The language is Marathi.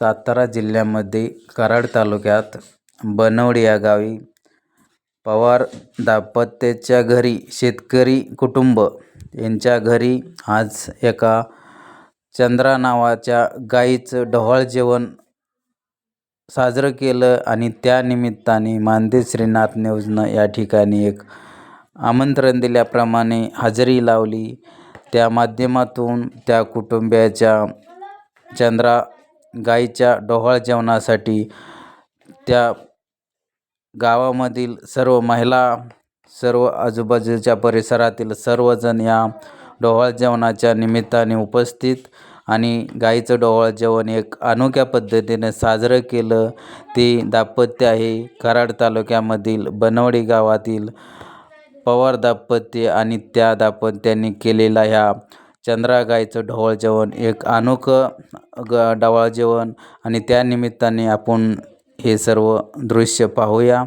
सातारा जिल्ह्यामध्ये कराड तालुक्यात बनवड या गावी पवार दाम्पत्याच्या घरी शेतकरी कुटुंब यांच्या घरी आज एका चंद्रा नावाच्या गाईचं ढोळ जेवण साजरं केलं आणि त्यानिमित्ताने मानदे श्रीनाथ न्यूजनं या ठिकाणी एक आमंत्रण दिल्याप्रमाणे हजेरी लावली. त्या माध्यमातून त्या कुटुंबियाच्या चंद्रा गाईच्या डोहाळ जेवणासाठी त्या गावामधील सर्व महिला सर्व आजूबाजूच्या परिसरातील सर्वजण या डोहाळ जेवणाच्या निमित्ताने उपस्थित आणि गाईचं डोहाळ जेवण एक अनोख्या पद्धतीने साजरं केलं. ते दाम्पत्य आहे. कराड तालुक्यामधील बनवडी गावातील पवार दाम्पत्य आणि त्या दाम्पत्याने केलेला ह्या चंद्रा गाईचं ढोळ जेवण एक अनोखं ग डवाळ जेवण आणि त्या निमित्ताने आपण हे सर्व दृश्य पाहूया.